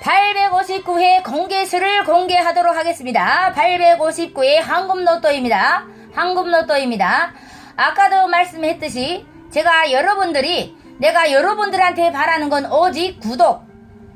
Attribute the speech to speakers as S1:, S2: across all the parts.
S1: 859회 공개수를 공개하도록 하겠습니다. 859회 황금로또입니다. 황금로또입니다. 아까도 말씀했듯이 제가 여러분들이 내가 여러분들한테 바라는 건 오직 구독,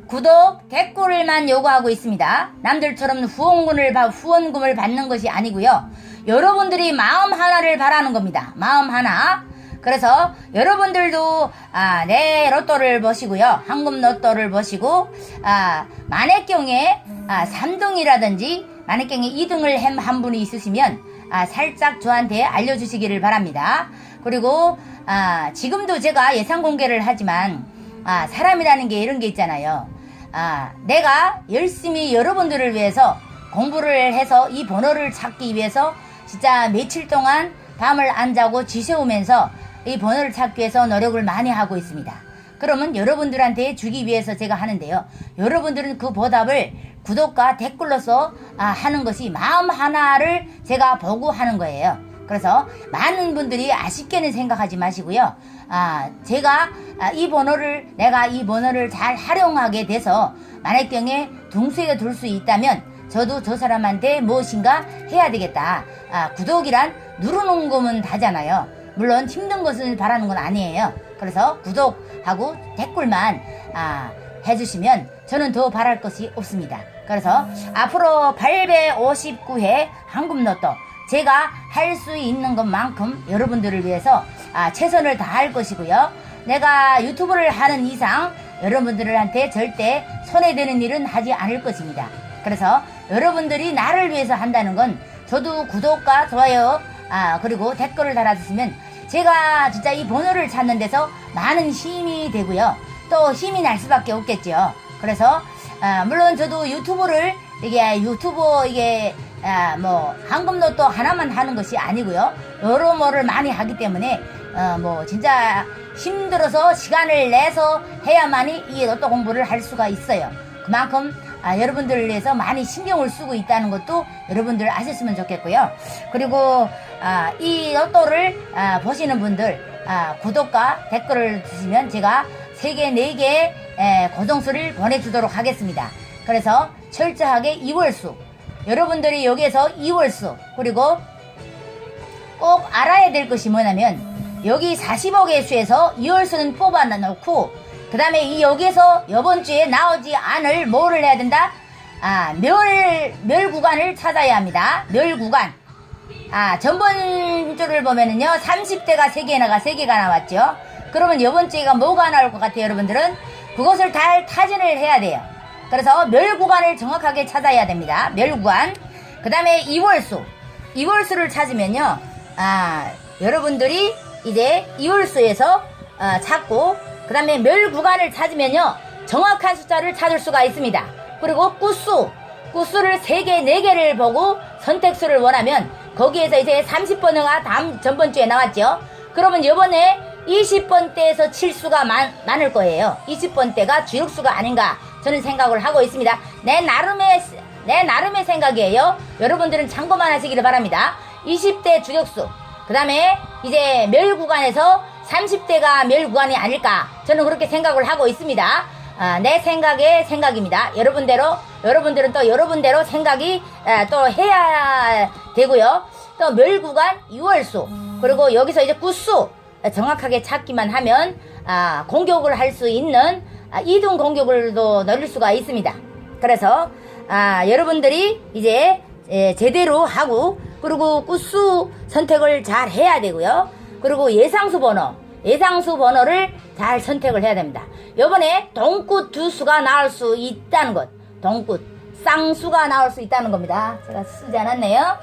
S1: 구독, 댓글을만 요구하고 있습니다. 남들처럼 후원금을, 받- 후원금을 받는 것이 아니고요. 여러분들이 마음 하나를 바라는 겁니다. 마음 하나. 그래서 여러분들도 아, 내 로또를 보시고요. 황금 로또를 보시고 아, 만약경에 아, 3등이라든지 만약경에 2등을 한, 한 분이 있으시면 아, 살짝 저한테 알려주시기를 바랍니다. 그리고 아, 지금도 제가 예상 공개를 하지만 아, 사람이라는 게 이런 게 있잖아요. 아, 내가 열심히 여러분들을 위해서 공부를 해서 이 번호를 찾기 위해서 진짜 며칠 동안 밤을 안 자고 지새우면서 이 번호를 찾기 위해서 노력을 많이 하고 있습니다. 그러면 여러분들한테 주기 위해서 제가 하는데요. 여러분들은 그 보답을 구독과 댓글로서 아, 하는 것이 마음 하나를 제가 보고 하는 거예요. 그래서 많은 분들이 아쉽게는 생각하지 마시고요. 아, 제가 아, 이 번호를 내가 이 번호를 잘 활용하게 돼서 만약 경에 둥수에 둘 수 있다면 저도 저 사람한테 무엇인가 해야 되겠다. 아, 구독이란 누르는 거면 다잖아요. 물론 힘든 것을 바라는 건 아니에요. 그래서 구독하고 댓글만 아, 해주시면 저는 더 바랄 것이 없습니다. 그래서 앞으로 859회 황금로또 제가 할 수 있는 것만큼 여러분들을 위해서 아, 최선을 다할 것이고요. 내가 유튜브를 하는 이상 여러분들한테 절대 손해되는 일은 하지 않을 것입니다. 그래서 여러분들이 나를 위해서 한다는 건 저도 구독과 좋아요 아, 그리고 댓글을 달아주시면 제가 진짜 이 번호를 찾는 데서 많은 힘이 되고요. 또 힘이 날 수밖에 없겠죠. 그래서 아, 물론 저도 유튜브를 이게 유튜브 이게 아, 뭐 황금로또 하나만 하는 것이 아니고요. 여러 뭐를 많이 하기 때문에 어, 뭐 진짜 힘들어서 시간을 내서 해야만이 이 로또 공부를 할 수가 있어요. 그만큼 아, 여러분들을 위해서 많이 신경을 쓰고 있다는 것도 여러분들 아셨으면 좋겠고요. 그리고 아, 이 로또를 아, 보시는 분들 아, 구독과 댓글을 주시면 제가 3개, 4개 고정수를 보내주도록 하겠습니다. 그래서 철저하게 2월수 여러분들이 여기에서 2월수 그리고 꼭 알아야 될 것이 뭐냐면 여기 40억의 수에서 2월수는 뽑아 놓고 그 다음에 이 여기에서 이번 주에 나오지 않을 뭐를 해야 된다? 아, 멸, 멸 구간을 찾아야 합니다. 멸 구간. 아, 전번 주를 보면은요, 30대가 3개 나가, 3개가 나왔죠. 그러면 이번 주가 뭐가 나올 것 같아요, 여러분들은? 그것을 잘 타진을 해야 돼요. 그래서 멸 구간을 정확하게 찾아야 됩니다. 멸 구간. 그 다음에 2월수. 2월수를 찾으면요, 아, 여러분들이 이제 2월수에서 아, 찾고, 그 다음에 멸 구간을 찾으면요, 정확한 숫자를 찾을 수가 있습니다. 그리고 꾸수. 꾸수를 3개, 4개를 보고 선택수를 원하면 거기에서 이제 30번호가 다음 전번 주에 나왔죠. 그러면 이번에 20번대에서 칠수가 많, 많을 거예요. 20번대가 주력수가 아닌가 저는 생각을 하고 있습니다. 내 나름의 내 나름의 생각이에요. 여러분들은 참고만 하시기를 바랍니다. 20대 주력수. 그 다음에 이제 멸 구간에서 30대가 멸 구간이 아닐까 저는 그렇게 생각을 하고 있습니다. 아, 내 생각의 생각입니다. 여러분대로 여러분들은 또 여러분대로 생각이 아, 또 해야 되고요. 또 멸구간 6월수 그리고 여기서 이제 구수 정확하게 찾기만 하면 아, 공격을 할 수 있는 아, 이동 공격을도 넣을 수가 있습니다. 그래서 아, 여러분들이 이제 예, 제대로 하고 그리고 구수 선택을 잘 해야 되고요. 그리고 예상수 번호 예상수 번호를 잘 선택을 해야 됩니다. 요번에 동굿 두 수가 나올 수 있다는 것. 동굿. 쌍수가 나올 수 있다는 겁니다. 제가 쓰지 않았네요.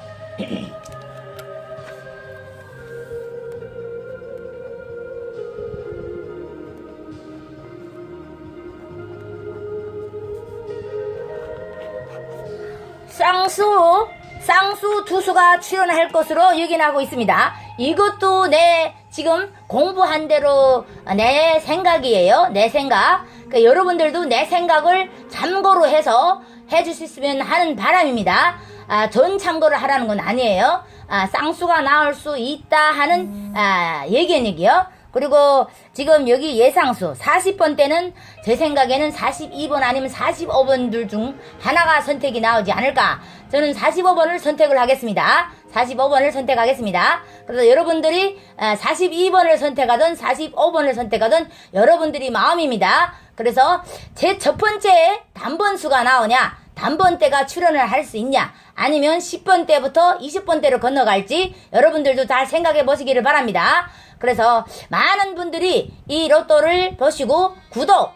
S1: 쌍수, 쌍수 투수가 출연할 것으로 확인하고 있습니다. 이것도 내 지금 공부한 대로 내 생각이에요. 내 생각. 그러니까 여러분들도 내 생각을 참고로 해서 해주셨으면 하는 바람입니다. 아, 전 참고를 하라는 건 아니에요. 아, 쌍수가 나올 수 있다 하는 아, 얘기는 얘기요. 그리고 지금 여기 예상수 40번 때는 제 생각에는 42번 아니면 45번들 중 하나가 선택이 나오지 않을까. 저는 45번을 선택을 하겠습니다. 45번을 선택하겠습니다. 그래서 여러분들이 42번을 선택하든 45번을 선택하든 여러분들이 마음입니다. 그래서 제 첫 번째 단번수가 나오냐, 단번대가 출연을 할 수 있냐, 아니면 10번 때부터 20번 대로 건너갈지 여러분들도 잘 생각해 보시기를 바랍니다. 그래서 많은 분들이 이 로또를 보시고 구독,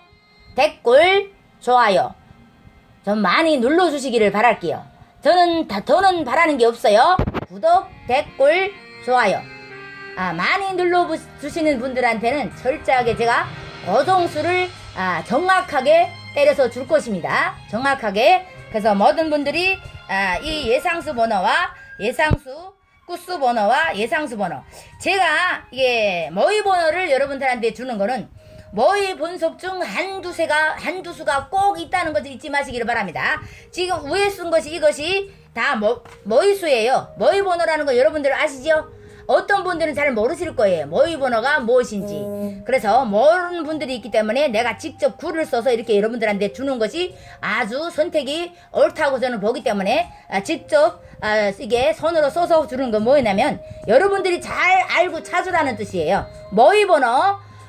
S1: 댓글, 좋아요 좀 많이 눌러주시기를 바랄게요. 저는 다 더는 바라는 게 없어요. 구독, 댓글, 좋아요. 아, 많이 눌러주시는 분들한테는 철저하게 제가 고정수를 아, 정확하게 때려서 줄 것입니다. 정확하게. 그래서 모든 분들이 아, 이 예상수 번호와 예상수 구수 번호와 예상수 번호. 제가 이게 모의 번호를 여러분들한테 주는 거는 모의 분석 중 한두 세가 한두 수가 꼭 있다는 것을 잊지 마시기를 바랍니다. 지금 위에 쓴 것이 이것이 다 모, 모의 수예요. 모의 번호라는 거 여러분들 아시죠? 어떤 분들은 잘 모르실 거예요. 모의 번호가 무엇인지. 그래서 모르는 분들이 있기 때문에 내가 직접 글을 써서 이렇게 여러분들한테 주는 것이 아주 선택이 옳다고 저는 보기 때문에 아, 직접 아, 이게 손으로 써서 주는 건 뭐냐면 여러분들이 잘 알고 찾으라는 뜻이에요. 모의 번호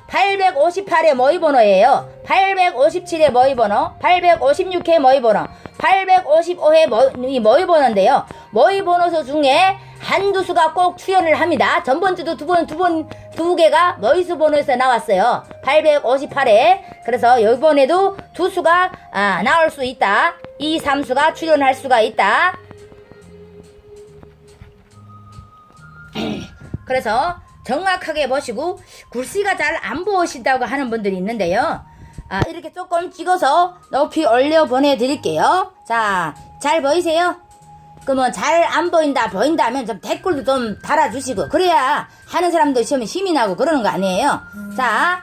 S1: 858의 모의 번호예요. 857의 모의 번호, 856회 모의 번호, 855회 모의, 모의 번호인데요. 모의 번호수 중에 한두 수가 꼭 출연을 합니다. 전번 주도 두 번, 두 번, 두 개가 모의수 번호에서 나왔어요. 858회. 그래서 이번에도 두 수가 아, 나올 수 있다. 이 삼수가 출연할 수가 있다. 그래서 정확하게 보시고 글씨가 잘 안 보이신다고 하는 분들이 있는데요. 아, 이렇게 조금 찍어서 높이 올려 보내드릴게요. 자, 잘 보이세요? 그러면 잘 안 보인다, 보인다 하면 좀 댓글도 좀 달아주시고, 그래야 하는 사람도 시험에 힘이 나고 그러는 거 아니에요. 자,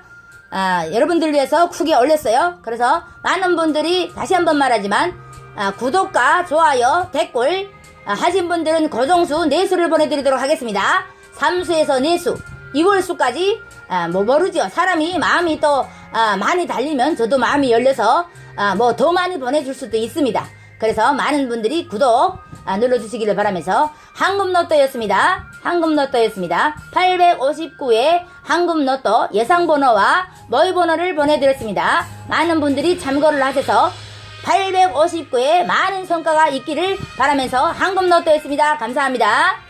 S1: 아, 여러분들 위해서 크게 올렸어요. 그래서 많은 분들이 다시 한번 말하지만, 아, 구독과 좋아요, 댓글, 아, 하신 분들은 고정수 4수를 보내드리도록 하겠습니다. 3수에서 4수, 2월수까지, 아, 뭐 모르죠. 사람이 마음이 또, 아, 많이 달리면 저도 마음이 열려서, 아, 뭐 더 많이 보내줄 수도 있습니다. 그래서 많은 분들이 구독 아, 눌러주시기를 바라면서 황금로또였습니다. 황금로또였습니다. 859의 황금로또 예상번호와 모의번호를 보내드렸습니다. 많은 분들이 참고를 하셔서 859의 많은 성과가 있기를 바라면서 황금로또였습니다. 감사합니다.